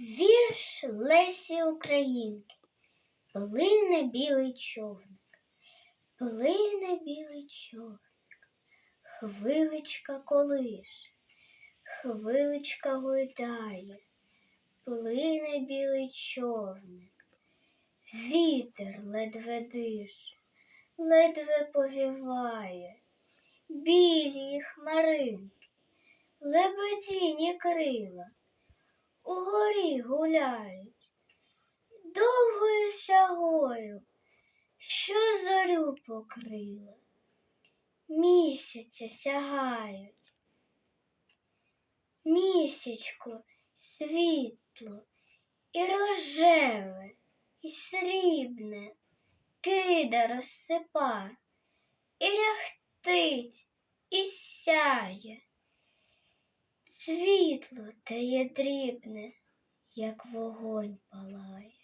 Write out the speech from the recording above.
Вірш Лесі Українки. Плине білий човник, плине білий човник, хвиличка колише, хвиличка гойдає, плине білий човник, вітер ледве дише, ледве повіває, білі хмаринки, лебедіні крила гуляють довгою сягою, що зорю покрила, місяця сягають. Місячко світло і рожеве, і срібне кида розсипа, і ряхтить, і сяє. Світло теє дрібне, як вогонь палає.